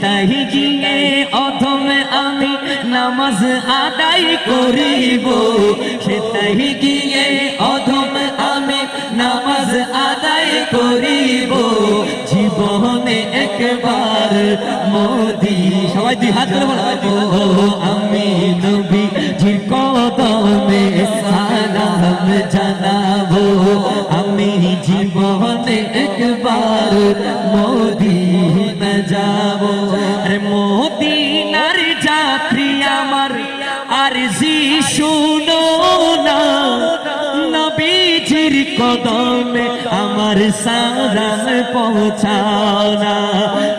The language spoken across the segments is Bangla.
তাই গিয়ে আমি নামাজ আদায় করিব। সেটাই গিয়ে আমি নামাজ আদায় করিব। জীবনে একবার মোদি, সবাই দুই হাত আমি নবী কদমে সালাম জানাব। আমি জীবনে একবার মোদিনা যাব। আরে মোদিনার যাত্রী আমার, আর জি, শুনো না। নবীজির কদমে আমার সালাম পৌঁছাও না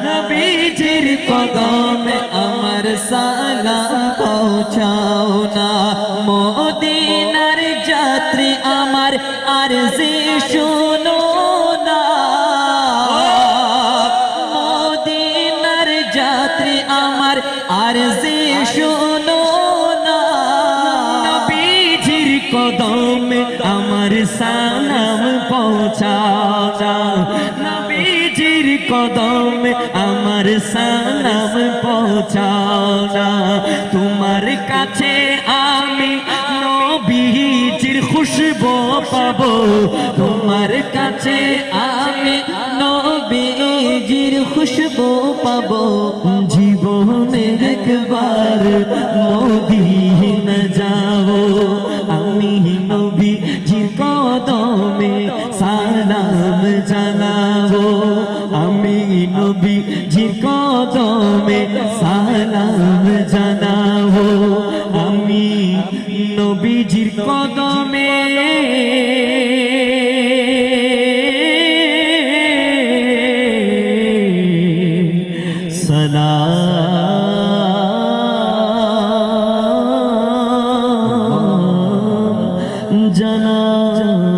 নবীজির কদমে আমার সালাম পৌঁছাও না মোদিনার যাত্রী আমার, আর যে শুনো শুনো না। নবীজির কদমে আমার সালাম পৌঁছাও। না নবীজির কদমে আমার সালাম পৌঁছাও। তোমার কাছে আমি নবীজির খুশবু পাবো। তোমার কাছে আমি নবীজির খুশবু পাবো। একবার মদিনা যাও। আমি নবীজির কদমে সালাম জানাব। আমি নবীজির কদমে সালাম জানাব। আমি নবীজির কদমে জানা।